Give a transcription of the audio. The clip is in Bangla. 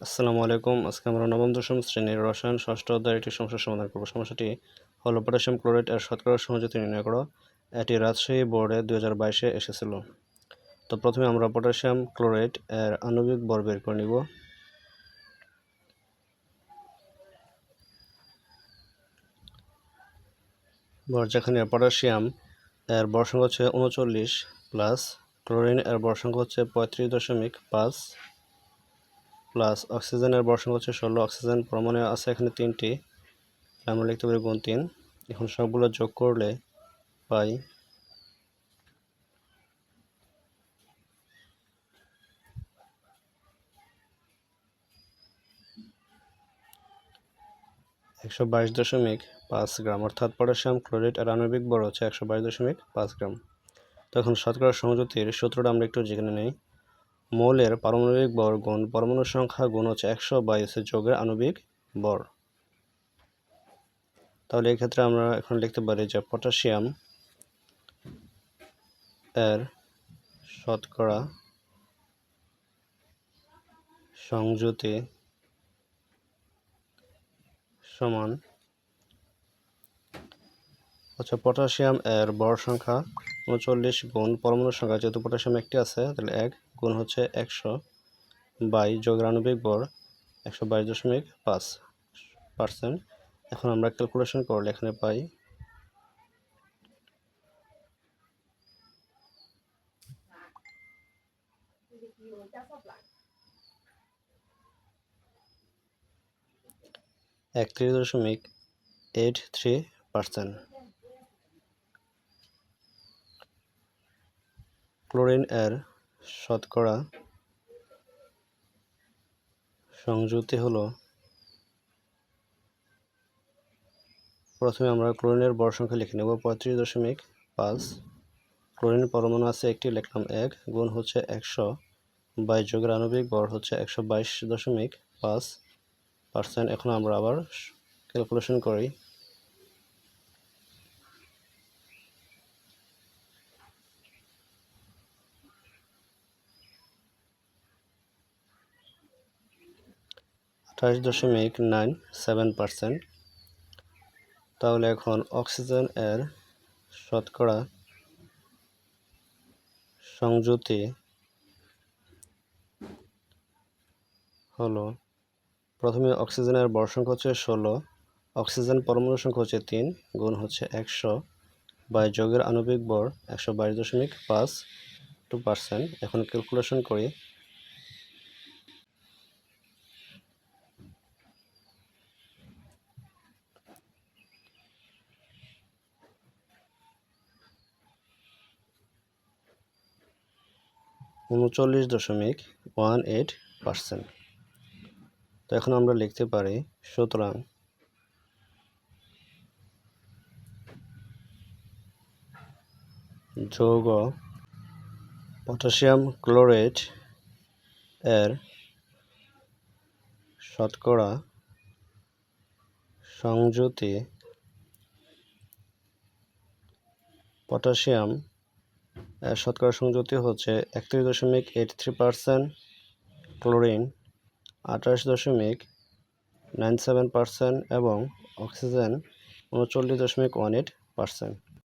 আসসালামু আলাইকুম। আজকে আমরা নবম, দশম শ্রেণির রসায়ন ষষ্ঠ অধ্যায়ের একটি সমস্যার সমাধান করব। সমস্যাটি হলো, পটাশিয়াম ক্লোরাইড এর শতকরা সহযোগী নির্ণয় করো। এটি রাজশাহী বোর্ডে দুই হাজার বাইশে এসেছিল। তো প্রথমে আমরা পটাশিয়াম ক্লোরাইড এর আণবিক বর বের করে নিব। বর যেখানে পটাশিয়াম এর ভর সংখ্যা হচ্ছে উনচল্লিশ প্লাস ক্লোরিন এর ভর সংখ্যা হচ্ছে পঁয়ত্রিশ দশমিক পাঁচ। প্লাস অক্সিজেনের সংখ্যা হচ্ছে ষোলো, অক্সিজেন পরমাণু আছে এখানে তিনটি। আমরা লিখতে পারি গুণ তিন এখন সবগুলো যোগ করলে পাই একশো বাইশ দশমিক পাঁচ গ্রাম, অর্থাৎ পটাশিয়াম ক্লোরাইড আর আণবিক বড় হচ্ছে একশো বাইশ দশমিক পাঁচ গ্রাম। তখন শতকরা সংযুতির সূত্রটা আমরা একটু জেনে নিই। মৌলের পারমাণবিক ভর গুণ পরমাণুর সংখ্যা গুণ হচ্ছে একশো বাইশের যোগের আণবিক ভর তাহলে এক্ষেত্রে আমরা এখন লিখতে পারি যে পটাশিয়াম এর শতকরা সংযুতি সমান আচ্ছা পটাশিয়াম এর বর সংখ্যা উনচল্লিশ গুণ পরমাণুর সংখ্যা, যেহেতু পটাশিয়াম একটি আছে, তাহলে এক গুণ হচ্ছে একশো বাই আণবিক বর একশো বাইশ দশমিক পাঁচ পার্সেন্ট। এখন আমরা ক্যালকুলেশন করলে এখানে পাই একত্রিশ দশমিক এইট থ্রি পার্সেন্ট। ক্লোরিন এর শতকরা সংযুক্তি হলো, প্রথমে আমরা ক্লোরিনের বড় সংখ্যা লিখে নেব, পঁয়ত্রিশ দশমিক পাঁচ। ক্লোরিন পরমাণু আছে একটি, লিখলাম এক, গুণ হচ্ছে একশো বাইশ যোগের আণবিক বর হচ্ছে একশো বাইশ দশমিক পাঁচ। পার্সেন্ট, এখন আমরা আবার ক্যালকুলেশন করি। আঠাশ দশমিক নাইন সেভেন পার্সেন্ট। তাহলে এখন অক্সিজেন এর শতকরা সংযুতি হলো, প্রথমে অক্সিজেনের বর সংখ্যা হচ্ছে ষোলো, অক্সিজেন পরমাণু সংখ্যা হচ্ছে তিন, গুণ হচ্ছে একশো, বাই যোগের আণবিক বর একশো বাইশ দশমিক পাঁচ টু পার্সেন্ট। এখন ক্যালকুলেশন করি উনচল্লিশ দশমিক ওয়ান এইট পার্সেন্ট। তো এখন আমরা লিখতে পারি, সুতরাং যৌগ পটাশিয়াম ক্লোরেট এর শতকরা সংযুতি পটাশিয়াম শতকরা সংযুক্তি হচ্ছে একত্রিশ দশমিক এইট থ্রি পার্সেন্ট ক্লোরিন আঠাশ দশমিক নাইন সেভেন পার্সেন্ট এবং অক্সিজেন উনচল্লিশ দশমিক ওয়ান এইট পার্সেন্ট